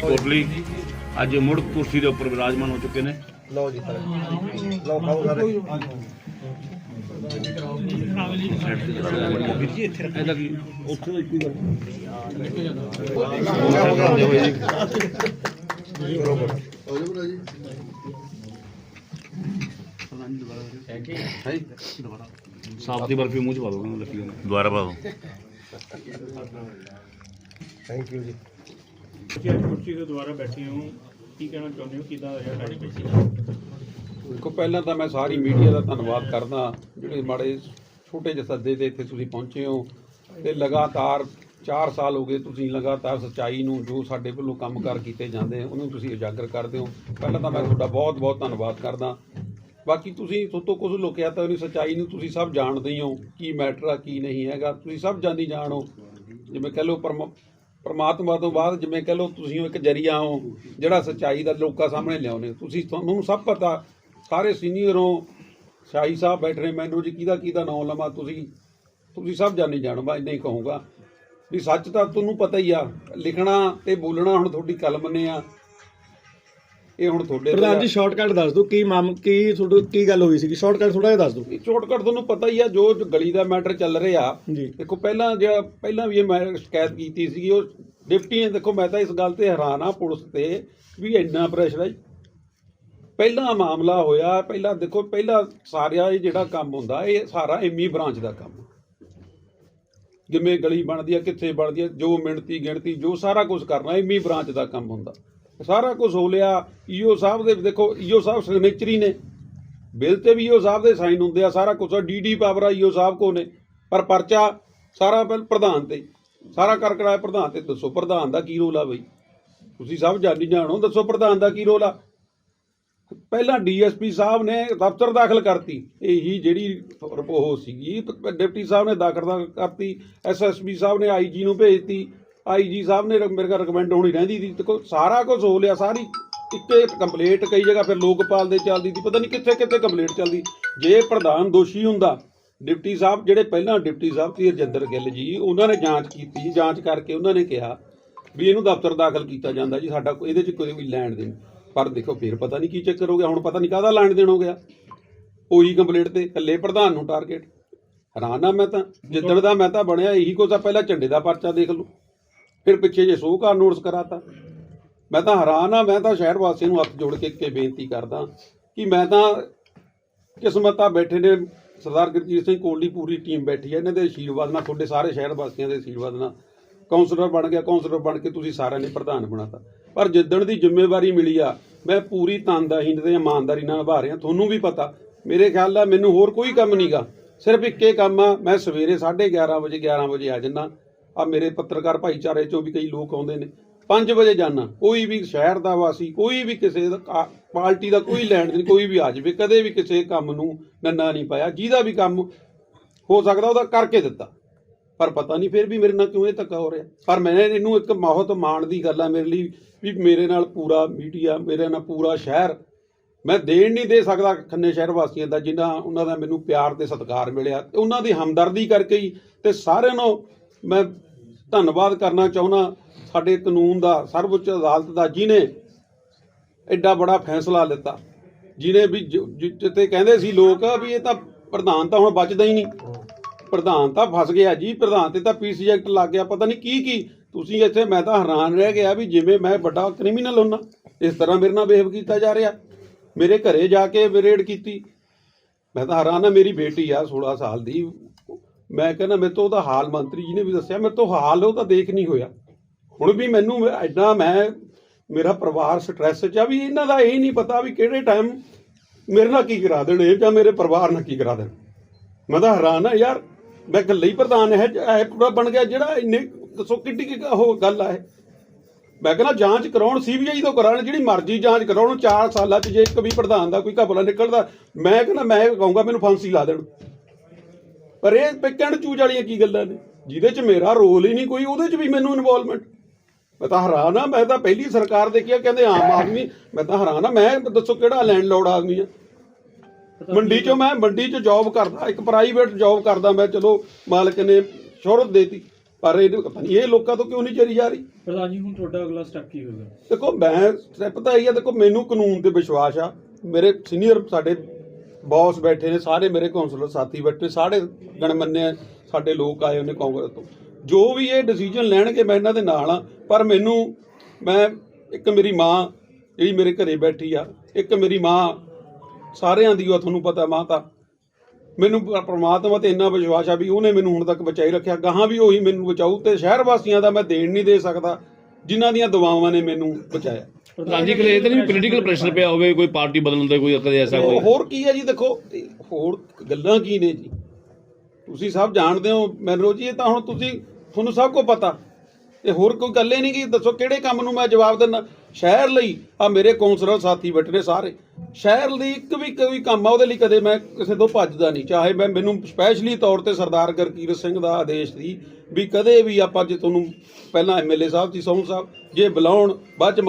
ਕੋਟਲੀ। ਅੱਜ ਮੁੜ ਕੁਰਸੀ ਦੇ ਉੱਪਰ ਵਿਰਾਜਮਾਨ ਹੋ ਚੁੱਕੇ ਨੇ। ਲਓ ਜੀ ਲਓ ਖਾਓ ਸਾਰੇ। ਵੀਰ ਜੀ ਇੱਥੇ ਰੱਖਿਆ ਕੀ? ਉੱਥੇ ਦਾ ਇੱਕੋ ਗੱਲ। ਸਾਫ਼ ਦੀ ਬਰਫੀ ਮੂੰਹ ਚ ਪਾ ਲੱਕੀ ਨੂੰ ਦੁਬਾਰਾ ਪਾ ਦੋ ਥੈਂਕ ਯੂ ਜੀ। ਤੁਸੀਂ ਅੱਜ ਕੁਰਸੀ ਤੇ ਦੁਬਾਰਾ ਬੈਠੇ ਹੋ, ਕੀ ਕਹਿਣਾ ਚਾਹੁੰਦੇ ਹੋ, ਕਿਦਾਂ ਰਿਹਾ ਤੁਹਾਡੀ ਕੁਰਸੀ ਦੇਖੋ, ਪਹਿਲਾਂ ਤਾਂ ਮੈਂ ਸਾਰੀ ਮੀਡੀਆ ਦਾ ਧੰਨਵਾਦ ਕਰਦਾ, ਜਿਹੜੇ ਮਾੜੇ ਛੋਟੇ ਜਿਹੇ ਸੱਦੇ ਤੇ ਇੱਥੇ ਤੁਸੀਂ ਪਹੁੰਚੇ ਹੋ ਤੇ ਲਗਾਤਾਰ 4 ਸਾਲ ਹੋ ਗਏ ਤੁਸੀਂ ਲਗਾਤਾਰ ਸੱਚਾਈ ਨੂੰ ਜੋ ਸਾਡੇ ਵੱਲੋਂ ਕੰਮਕਾਰ ਕੀਤੇ ਜਾਂਦੇ ਉਹਨੂੰ ਤੁਸੀਂ ਉਜਾਗਰ ਕਰਦੇ ਹੋ। ਪਹਿਲਾਂ ਤਾਂ ਮੈਂ ਤੁਹਾਡਾ ਬਹੁਤ ਬਹੁਤ ਧੰਨਵਾਦ ਕਰਦਾ। ਬਾਕੀ ਤੁਸੀਂ ਤੁਹਾਤੋਂ ਕੁਝ ਲੁਕਿਆ ਤਾਂ ਨਹੀਂ ਸੱਚਾਈ ਨੂੰ ਤੁਸੀਂ ਸਭ ਜਾਣਦੇ ਹੀ ਹੋ, ਕੀ ਮੈਟਰ ਆ, ਕੀ ਨਹੀਂ ਹੈਗਾ। ਤੁਸੀਂ ਸਭ ਜਾਣੀ ਜਾਣੋ ਜਿਵੇਂ ਕਹ ਲਓ, ਪਰਮ- ਪਰਮਾਤਮਾ ਤੋਂ ਬਾਅਦ ਜਿਵੇਂ ਕਹ ਲਓ ਤੁਸੀਂ ਇੱਕ ਜਰੀਆ ਹੋ, ਜਿਹੜਾ ਸੱਚਾਈ ਦਾ ਲੋਕਾਂ ਸਾਹਮਣੇ ਲਿਆਉਂਦੇ ਤੁਸੀਂ ਤੁਹਾਨੂੰ ਸਭ ਪਤਾ, ਸਾਰੇ ਸੀਨੀਅਰੋਂ ਸ਼ਾਹੀ ਸਾਹਿਬ ਬੈਠ ਰਹੇ ਮੈਨੂੰ ਜੀ ਕਿਹਦਾ ਕਿਹਦਾ ਨਾਮ ਲਵਾਂ, ਤੁਸੀਂ ਤੁਸੀਂ ਸਭ ਜਾਣੀ ਜਾਣੋ, ਮੈਂ ਇੰਨਾ ਹੀ ਕਹੂੰਗਾ। ਵੀ ਸੱਚ ਤਾਂ ਤੁਹਾਨੂੰ ਪਤਾ ਹੀ ਆ, ਲਿਖਣਾ ਤੇ ਬੋਲਣਾ ਹੁਣ ਤੁਹਾਡੀ ਕਲਮ ਨੇ ਆ ਇਹ ਹੁਣ ਤੁਹਾਡੇ ਪ੍ਰਧਾਨ। ਜੀ ਸ਼ਾਰਟਕਟ ਦੱਸ ਦਿਓ ਕੀ ਮਾਮ ਕੀ ਤੁਹਾਡੀ ਕੀ ਗੱਲ ਹੋਈ ਸੀ ਸ਼ਾਰਟਕਟ ਥੋੜਾ ਜਿਹਾ ਦੱਸ ਦਿਓ। ਸ਼ਾਰਟਕਟ ਤੁਹਾਨੂੰ ਪਤਾ ਹੀ ਆ ਜੋ ਗਲੀ ਦਾ ਮੈਟਰ ਚੱਲ ਰਿਹਾ ਦੇਖੋ ਪਹਿਲਾਂ ਜਿਹੜਾ ਪਹਿਲਾਂ ਵੀ ਇਹ ਮੈਂ ਸ਼ਿਕਾਇਤ ਕੀਤੀ ਸੀਗੀ ਉਹ ਡਿਪਟੀ ਨੇ ਦੇਖੋ ਮੈਂ ਤਾਂ ਇਸ ਗੱਲ ਤੇ ਹੈਰਾਨ ਆ ਪੁਲਿਸ ਤੇ ਵੀ ਇੰਨਾ ਪ੍ਰੈਸ਼ਰ ਹੈ ਪਹਿਲਾ ਮਾਮਲਾ ਹੋਇਆ ਪਹਿਲਾਂ ਦੇਖੋ ਪਹਿਲਾਂ ਸਾਰਿਆ ਇਹ ਜਿਹੜਾ ਕੰਮ ਹੁੰਦਾ ਇਹ ਸਾਰਾ ਐਮੀ ਬ੍ਰਾਂਚ ਦਾ ਕੰਮ ਜਿਵੇਂ ਗਲੀ ਬਣਦੀ ਆ ਕਿੱਥੇ ਬਣਦੀ ਆ ਜੋ ਮਿਣਤੀ ਗਿਣਤੀ ਜੋ ਸਾਰਾ ਕੁਝ ਕਰਨਾ ਐਮੀ ਬ੍ਰਾਂਚ ਦਾ ਕੰਮ ਹੁੰਦਾ। ਸਾਰਾ ਕੁਝ ਹੋ ਲਿਆ। ਈਓ ਸਾਹਿਬ ਦੇ ਦੇਖੋ, ਈਓ ਸਾਹਿਬ ਸਿਗਨੇਚਰੀ ਨੇ। ਬਿੱਲ ਤੇ ਵੀ ਈਓ ਸਾਹਿਬ ਦੇ ਸਾਈਨ ਹੁੰਦੇ ਆ, ਸਾਰਾ ਕੁਝ ਡੀਡੀ ਪਾਵਰ ਆ ਈਓ ਸਾਹਿਬ ਕੋ ਨੇ। ਪਰ ਪਰਚਾ ਸਾਰਾ ਪ੍ਰਧਾਨ ਤੇ। ਸਾਰਾ ਕਰ ਕਰਾਇਆ ਪ੍ਰਧਾਨ ਤੇ। ਦੱਸੋ ਪ੍ਰਧਾਨ ਦਾ ਕੀ ਰੋਲ ਆ ਬਈ? ਤੁਸੀਂ ਸਭ ਜਾਣੀ ਜਾਣੋ, ਦੱਸੋ ਪ੍ਰਧਾਨ ਦਾ ਕੀ ਰੋਲ ਆ? ਪਹਿਲਾਂ ਡੀਐਸਪੀ ਸਾਹਿਬ ਨੇ ਦਫ਼ਤਰ ਦਾਖਲ ਕਰਤੀ। ਇਹੀ ਜਿਹੜੀ ਉਹ ਸੀਗੀ। ਡਿਪਟੀ ਸਾਹਿਬ ਨੇ ਦਾਖਲ ਦਾ- ਕਰਤੀ ਐਸਐਸਪੀ ਸਾਹਿਬ ਨੇ ਆਈਜੀ ਨੂੰ ਭੇਜਤੀ ਆਈਜੀ ਸਾਹਿਬ ਨੇ ਮੇਰੇ ਕੋਲ ਰეკਮੈਂਡ ਹੋਣੀ ਰਹਿੰਦੀ ਸੀ। ਦੇਖੋ, ਸਾਰਾ ਕੁਝ ਹੋ ਲਿਆ, ਸਾਰੀ ਇੱਕੇ ਕੰਪਲੀਟ ਕਈ ਜਗ੍ਹਾ ਫਿਰ ਲੋਕਪਾਲ ਦੇ ਚੱਲਦੀ ਸੀ, ਪਤਾ ਨਹੀਂ ਕਿੱਥੇ ਕਿੱਥੇ ਕੰਪਲੀਟ ਚੱਲਦੀ। ਜੇ ਪ੍ਰਧਾਨ ਦੋਸ਼ੀ ਹੁੰਦਾ, ਡਿਪਟੀ ਸਾਹਿਬ, ਜਿਹੜੇ ਪਹਿਲਾਂ ਡਿਪਟੀ ਸਾਹਿਬ ਸੀ, ਰਜਿੰਦਰ ਗਿੱਲ ਜੀ, ਉਹਨਾਂ ਨੇ ਜਾਂਚ ਕੀਤੀ ਜਾਂਚ ਕਰਕੇ ਉਹਨਾਂ ਨੇ ਕਿਹਾ ਵੀ ਇਹਨੂੰ ਦਫ਼ਤਰ ਦਾਖਲ ਕੀਤਾ ਜਾਂਦਾ ਜੀ, ਸਾਡਾ ਇਹਦੇ 'ਚ ਕੋਈ ਵੀ ਲੈਣ ਦੇਣ। ਪਰ ਦੇਖੋ, ਫਿਰ ਪਤਾ ਨਹੀਂ ਕੀ ਚੱਕਰ ਹੋ ਗਿਆ, ਹੁਣ ਪਤਾ ਨਹੀਂ ਕਾਹਦਾ ਲੈਣ ਦੇਣ ਹੋ ਗਿਆ। ਉਹੀ ਕੰਪਲੀਟ ਤੇ ਇਕੱਲੇ ਪ੍ਰਧਾਨ ਨੂੰ ਟਾਰਗੇਟ ਹੈਰਾਨ ਆ ਮੈਂ ਤਾਂ, ਜਿੱਦਣ ਦਾ ਮੈਂ ਤਾਂ ਬਣਿਆ, ਇਹੀ ਕੁਛ ਆ, ਪਹਿਲਾਂ ਝੰਡੇ ਦਾ ਪਰਚਾ ਦੇਖ ਲਓ। ਫਿਰ ਪਿੱਛੇ ਜੇ ਸੋਹਕਾਰ ਨੋਟਿਸ ਕਰਾਤਾ। ਮੈਂ ਤਾਂ ਹੈਰਾਨ ਆ, ਮੈਂ ਤਾਂ ਸ਼ਹਿਰ ਵਾਸੀਆਂ ਨੂੰ ਹੱਥ ਜੋੜ ਕੇ ਇੱਕ ਬੇਨਤੀ ਕਰਦਾ ਕਿ ਮੈਂ ਤਾਂ ਕਿਸਮਤ ਆ ਬੈਠੇ ਨੇ ਸਰਦਾਰ ਗੁਰਜੀਤ ਸਿੰਘ ਕੋਹਲੀ, ਪੂਰੀ ਟੀਮ ਬੈਠੀ ਹੈ ਇਹਨਾਂ ਦੇ ਆਸ਼ੀਰਵਾਦ ਨਾਲ ਤੁਹਾਡੇ ਸਾਰੇ ਸ਼ਹਿਰ ਵਾਸੀਆਂ ਦੇ ਆਸ਼ੀਰਵਾਦ ਨਾਲ। ਕਾਉਂਸਲਰ ਬਣ ਗਿਆ ਕਾਉਂਸਲਰ ਬਣ ਕੇ ਤੁਸੀਂ ਸਾਰਿਆਂ ਨੇ ਪ੍ਰਧਾਨ ਬਣਾਤਾ। ਪਰ ਜਿੱਦਣ ਦੀ ਜ਼ਿੰਮੇਵਾਰੀ ਮਿਲੀ ਆ, ਮੈਂ ਪੂਰੀ ਤਨਦਾਹੀ ਤੇ ਇਮਾਨਦਾਰੀ ਨਾਲ ਨਿਭਾ ਰਿਹਾ, ਤੁਹਾਨੂੰ ਵੀ ਪਤਾ। ਮੇਰੇ ਖਿਆਲ ਨਾਲ ਮੈਨੂੰ ਹੋਰ ਕੋਈ ਕੰਮ ਨਹੀਂਗਾ ਸਿਰਫ ਇੱਕੇ ਕੰਮ ਆ, ਮੈਂ ਸਵੇਰੇ 11:30 ਵਜੇ 11 ਵਜੇ ਆ ਜੰਨਾ ਆ ਮੇਰੇ ਪੱਤਰਕਾਰ ਭਾਈਚਾਰੇ ਚੋਂ ਵੀ ਕਈ ਲੋਕ ਆਉਂਦੇ ਨੇ। 5 ਵਜੇ ਜਾਣਾ ਕੋਈ ਵੀ ਸ਼ਹਿਰ ਦਾ ਵਾਸੀ, ਕੋਈ ਵੀ ਕਿਸੇ ਦਾ ਕਾ- ਪਾਰਟੀ ਦਾ ਕੋਈ ਲੈਣ ਦੇਣ, ਕੋਈ ਵੀ ਆ ਜਾਵੇ, ਕਦੇ ਵੀ ਕਿਸੇ ਕੰਮ ਨੂੰ ਨੰਨਾ ਨਹੀਂ ਪਾਇਆ, ਜਿਹਦਾ ਵੀ ਕੰਮ ਹੋ ਸਕਦਾ ਉਹਦਾ ਕਰਕੇ ਦਿੱਤਾ। ਪਰ ਪਤਾ ਨਹੀਂ ਫਿਰ ਵੀ ਮੇਰੇ ਨਾਲ ਕਿਉਂ ਇਹ ਧੱਕਾ ਹੋ ਰਿਹਾ। ਪਰ ਮੈਂ ਇਹਨੂੰ ਇੱਕ ਬਹੁਤ ਮਾਣ ਦੀ ਗੱਲ ਆ ਮੇਰੇ ਲਈ, ਵੀ ਮੇਰੇ ਨਾਲ ਪੂਰਾ ਮੀਡੀਆ, ਮੇਰੇ ਨਾਲ ਪੂਰਾ ਸ਼ਹਿਰ, ਮੈਂ ਦੇਣ ਨਹੀਂ ਦੇ ਸਕਦਾ ਖੰਨੇ ਸ਼ਹਿਰ ਵਾਸੀਆਂ ਦਾ, ਜਿਨ੍ਹਾਂ ਉਹਨਾਂ ਦਾ ਮੈਨੂੰ ਪਿਆਰ ਤੇ ਸਤਿਕਾਰ ਮਿਲਿਆ। ਤੇ ਉਹਨਾਂ ਦੀ ਹਮਦਰਦੀ ਕਰਕੇ ਹੀ ਤੇ ਸਾਰਿਆਂ ਨੂੰ ਮੈਂ ਧੰਨਵਾਦ ਕਰਨਾ ਚਾਹੁੰਦਾ ਸਾਡੇ ਕਾਨੂੰਨ ਦਾ, ਸਰਵਉੱਚ ਅਦਾਲਤ ਦਾ ਜਿਨੇ ਐਡਾ ਬੜਾ ਫੈਸਲਾ ਲਿੱਤਾ। ਜਿਨੇ ਵੀ ਜਿੱਤੇ ਕਹਿੰਦੇ ਸੀ ਲੋਕ ਵੀ ਇਹ ਤਾਂ ਪ੍ਰਧਾਨ ਤਾਂ ਹੁਣ ਬਚਦਾ ਹੀ ਨਹੀਂ। ਪ੍ਰਧਾਨ ਤਾਂ ਫਸ ਗਿਆ ਜੀ, ਪ੍ਰਧਾਨ ਤੇ ਤਾਂ ਪੀਸੀ ਐਕਟ ਲੱਗ ਗਿਆ, ਪਤਾ ਨਹੀਂ ਕੀ ਕੀ ਤੁਸੀਂ ਇੱਥੇ ਮੈਂ ਤਾਂ ਹੈਰਾਨ ਰਹਿ ਗਿਆ ਵੀ ਜਿਵੇਂ ਮੈਂ ਵੱਡਾ ਕ੍ਰਿਮੀਨਲ ਹੁੰਨਾ, ਇਸ ਤਰ੍ਹਾਂ ਮੇਰੇ ਨਾਲ ਬਿਹੇਵ ਕੀਤਾ ਜਾ ਰਿਹਾ। ਮੇਰੇ ਘਰੇ ਜਾ ਕੇ ਰੇਡ ਕੀਤੀ। ਮੈਂ ਤਾਂ ਹੈਰਾਨ ਆ, ਮੇਰੀ ਬੇਟੀ ਆ 16 ਸਾਲ ਦੀ ਮੈਂ ਕਹਿੰਦਾ ਮੇਰੇ ਤੋਂ ਉਹਦਾ ਹਾਲ ਮੰਤਰੀ ਜੀ ਨੇ ਵੀ ਦੱਸਿਆ, ਮੇਰੇ ਤੋਂ ਹਾਲ ਉਹਦਾ ਦੇਖ ਨਹੀਂ ਹੋਇਆ। ਹੁਣ ਵੀ ਮੈਨੂੰ ਐਡਾ ਮੈਂ, ਮੇਰਾ ਪਰਿਵਾਰ ਸਟ੍ਰੈਸ 'ਚ ਆ ਵੀ ਇਹਨਾਂ ਦਾ ਇਹ ਨਹੀਂ ਪਤਾ ਵੀ ਕਿਹੜੇ ਟਾਈਮ ਮੇਰੇ ਨਾਲ ਕੀ ਕਰਾ ਦੇਣ, ਇਹ ਜਾਂ ਮੇਰੇ ਪਰਿਵਾਰ ਨਾਲ ਕੀ ਕਰਾ ਦੇਣ। ਮੈਂ ਤਾਂ ਹੈਰਾਨ ਆ ਯਾਰ, ਮੈਂ ਇਕੱਲੇ ਹੀ ਪ੍ਰਧਾਨ ਹੈ, ਇਹ ਪੂਰਾ ਬਣ ਗਿਆ ਜਿਹੜਾ ਇੰਨੇ, ਦੱਸੋ ਕਿੱਡੀ ਕੀ ਉਹ ਗੱਲ ਆ ਇਹ। ਮੈਂ ਕਹਿੰਦਾ ਜਾਂਚ ਕਰਾਉਣ ਸੀਬੀਆਈ ਤੋਂ ਕਰਾਉਣ, ਜਿਹੜੀ ਮਰਜ਼ੀ ਜਾਂਚ ਕਰਾਉਣ 4 ਸਾਲਾਂ 'ਚ ਜੇ ਇੱਕ ਵੀ ਪ੍ਰਧਾਨ ਦਾ ਕੋਈ ਘਪਲਾ ਨਿਕਲਦਾ, ਮੈਂ ਕਹਿੰਦਾ ਮੈਂ ਕਹੂੰਗਾ ਮੈਨੂੰ ਫਾਂਸੀ ਲਾ ਦੇਣ। ਪਰ ਇਹ ਪਿੱਕਣ ਚੂਜ ਵਾਲੀਆਂ ਕੀ ਗੱਲਾਂ ਨੇ? ਜਿਹਦੇ 'ਚ ਮੇਰਾ ਰੋਲ ਹੀ ਨਹੀਂ ਕੋਈ ਉਹਦੇ 'ਚ ਵੀ ਮੈਨੂੰ ਇਨਵੋਲਵਮੈਂਟ ਮੈਂ ਤਾਂ ਹੈਰਾਨ ਆ ਮੈਂ ਤਾਂ ਪਹਿਲੀ ਸਰਕਾਰ ਦੇਖੀ ਆ ਕਹਿੰਦੇ ਆਮ ਆਦਮੀ ਮੈਂ ਤਾਂ ਹੈਰਾਨ ਆ ਮੈਂ ਦੱਸੋ ਕਿਹੜਾ ਲੈਂਡਲੋਰਡ ਆਦਮੀ ਆ? ਮੰਡੀ 'ਚੋਂ ਮੈਂ ਮੰਡੀ 'ਚ ਜੌਬ ਕਰਦਾ ਇੱਕ ਪ੍ਰਾਈਵੇਟ ਜੌਬ ਕਰਦਾ ਮੈਂ ਚਲੋ ਮਾਲਕ ਨੇ ਸ਼ੋਹਰਤ ਦੇਤੀ। ਪਰ ਇਹ ਪਤਾ ਨਹੀਂ ਇਹ ਲੋਕਾਂ ਤੋਂ ਕਿਉਂ ਨਹੀਂ ਚਰੀ ਜਾ ਰਹੀ? ਪ੍ਰਧਾਨ ਜੀ ਹੁਣ ਤੁਹਾਡਾ ਅਗਲਾ ਸਟੈਪ ਕੀ ਹੋਵੇਗਾ ਦੇਖੋ ਮੈਂ ਸਟੈਪ ਤਾਂ ਇਹ ਆ ਦੇਖੋ ਮੈਨੂੰ ਕਾਨੂੰਨ ਤੇ ਵਿਸ਼ਵਾਸ ਆ। ਮੇਰੇ ਸੀਨੀਅਰ ਸਾਡੇ ਬੌਸ ਬੈਠੇ ਨੇ ਸਾਰੇ ਮੇਰੇ ਕਾਉਂਸਲਰ ਸਾਥੀ ਬੈਠੇ ਨੇ, ਸਾਰੇ ਗਣਮੰਨੇ ਸਾਡੇ ਲੋਕ ਆਏ ਉਹਨੇ ਕਾਂਗਰਸ ਤੋਂ। ਜੋ ਵੀ ਇਹ ਡਿਸੀਜਨ ਲੈਣਗੇ ਮੈਂ ਇਹਨਾਂ ਦੇ ਨਾਲ ਆ ਪਰ ਮੈਨੂੰ ਮੈਂ ਇੱਕ ਮੇਰੀ ਮਾਂ ਜਿਹੜੀ ਮੇਰੇ ਘਰੇ ਬੈਠੀ ਆ ਇੱਕ ਮੇਰੀ ਮਾਂ ਸਾਰਿਆਂ ਦੀ ਉਹ ਤੁਹਾਨੂੰ ਪਤਾ ਮਾਂ ਤਾਂ। ਮੈਨੂੰ ਪ- ਪ੍ਰਮਾਤਮਾ ਤੇ ਇੰਨਾ ਵਿਸ਼ਵਾਸ ਆ ਵੀ ਉਹਨੇ ਮੈਨੂੰ ਹੁਣ ਤੱਕ ਬਚਾਈ ਰੱਖਿਆ ਗਾਹਾਂ ਵੀ ਉਹੀ ਮੈਨੂੰ ਬਚਾਊ ਤੇ ਸ਼ਹਿਰ ਵਾਸੀਆਂ ਦਾ ਮੈਂ ਦੇਣ ਨਹੀਂ ਦੇ ਸਕਦਾ ਜਿਨ੍ਹਾਂ ਦੀਆਂ ਦੁਆਵਾਂ ਨੇ ਮੈਨੂੰ ਬਚਾਇਆ। ਪ੍ਰਧਾਨ ਜੀ ਕਲੇ ਇਹ ਤਾਂ ਨਹੀਂ ਪੋਲੀਟੀਕਲ ਪ੍ਰੈਸ਼ਰ ਪਿਆ ਹੋਵੇ ਕੋਈ ਪਾਰਟੀ ਬਦਲਣ ਦਾ ਕੋਈ ਕਦੇ ਐਸਾ ਕੋਈ? ਹੋਰ ਕੀ ਹੈ ਜੀ ਦੇਖੋ ਹੋਰ ਗੱਲਾਂ ਕੀ ਨੇ ਜੀ? ਤੁਸੀਂ ਸਭ ਜਾਣਦੇ ਹੋ ਮੈਨੂੰ ਜੀ ਇਹ ਤਾਂ ਹੁਣ ਤੁਸੀਂ ਤੁਹਾਨੂੰ ਸਭ ਕੁਝ ਪਤਾ। ਇਹ ਹੋਰ ਕੋਈ ਗੱਲ ਹੀ ਨਹੀਂ ਕਿ ਦੱਸੋ ਕਿਹੜੇ ਕੰਮ ਨੂੰ ਮੈਂ ਜਵਾਬ ਦਿੰਦਾ? ਸ਼ਹਿਰ ਲਈ ਆ ਮੇਰੇ ਕੌਂਸਲਰ ਸਾਥੀ ਬੈਠੇ ਨੇ ਸਾਰੇ। ਸ਼ਹਿਰ ਲਈ ਇੱਕ ਵੀ ਕੋਈ ਕੰਮ ਆ ਉਹਦੇ ਲਈ ਕਦੇ ਮੈਂ ਕਿਸੇ ਤੋਂ ਭੱਜਦਾ ਨਹੀਂ। ਚਾਹੇ ਮੈਂ ਮੈਨੂੰ ਸਪੈਸ਼ਲੀ ਤੌਰ ਤੇ ਸਰਦਾਰ ਗੁਰਕੀਰਤ ਸਿੰਘ ਦਾ ਆਦੇਸ਼ ਸੀ ਵੀ ਕਦੇ ਵੀ ਆਪਾਂ ਜੇ ਤੁਹਾਨੂੰ ਪਹਿਲਾਂ ਐਮਐਲਏ ਸਾਹਿਬ ਸੀ ਸੋਹਣ ਸਾਹਿਬ ਜੇ ਬੁਲਾਉਣ ਬਾਅਦ ਚ